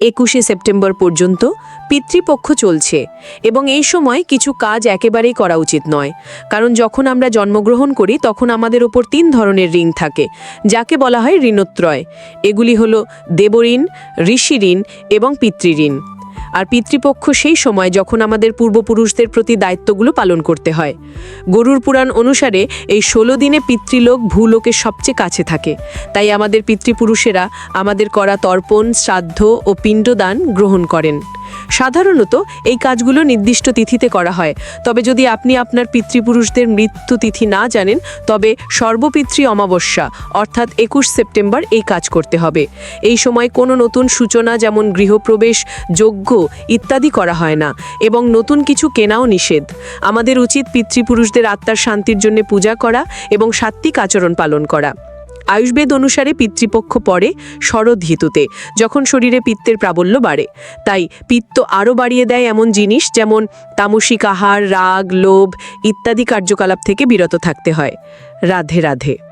একুশে সেপ্টেম্বর পর্যন্ত পিতৃপক্ষ চলছে এবং এই সময় কিছু কাজ একেবারেই করা উচিত নয়। কারণ যখন আমরা জন্মগ্রহণ করি, তখন আমাদের ওপর তিন ধরনের ঋণ থাকে, যাকে বলা হয় ঋণত্রয়। এগুলি হল দেবঋণ ঋষি ঋণ এবং পিতৃঋণ। আর পিতৃপক্ষ সেই সময় যখন আমাদের পূর্বপুরুষদের প্রতি দায়িত্বগুলো পালন করতে হয়। গরুর পুরাণ অনুসারে এই ষোলো দিনে পিতৃলোক ভূলোকের সবচেয়ে কাছে থাকে। তাই আমাদের পিতৃপুরুষেরা আমাদের করা তর্পণ, শ্রাদ্ধ ও পিণ্ডদান গ্রহণ করেন। সাধারণত এই কাজগুলো নির্দিষ্ট তিথিতে করা হয়। তবে যদি আপনি আপনার পিতৃপুরুষদের মৃত্যু তিথি না জানেন, তবে সর্বপিতৃ অমাবস্যা, অর্থাৎ একুশ সেপ্টেম্বর এই কাজ করতে হবে। এই সময় কোনো নতুন সূচনা যেমন গৃহপ্রবেশ, যজ্ঞ ইত্যাদি করা হয় না এবং নতুন কিছু কেনাও নিষেধ। আমাদের উচিত পিতৃপুরুষদের আত্মার শান্তির জন্য পূজা করা এবং সাত্ত্বিক আচরণ পালন করা। আয়ুর্বেদ অনুসারে পিতৃপক্ষ পড়ে শরৎ ঋতুতে, যখন শরীরে পিত্তের প্রাবল্য বাড়ে। তাই পিত্ত আরও বাড়িয়ে দেয় এমন জিনিস যেমন তামসিক আহার, রাগ, লোভ ইত্যাদি কার্যকলাপ থেকে বিরত থাকতে হয়। রাধে রাধে।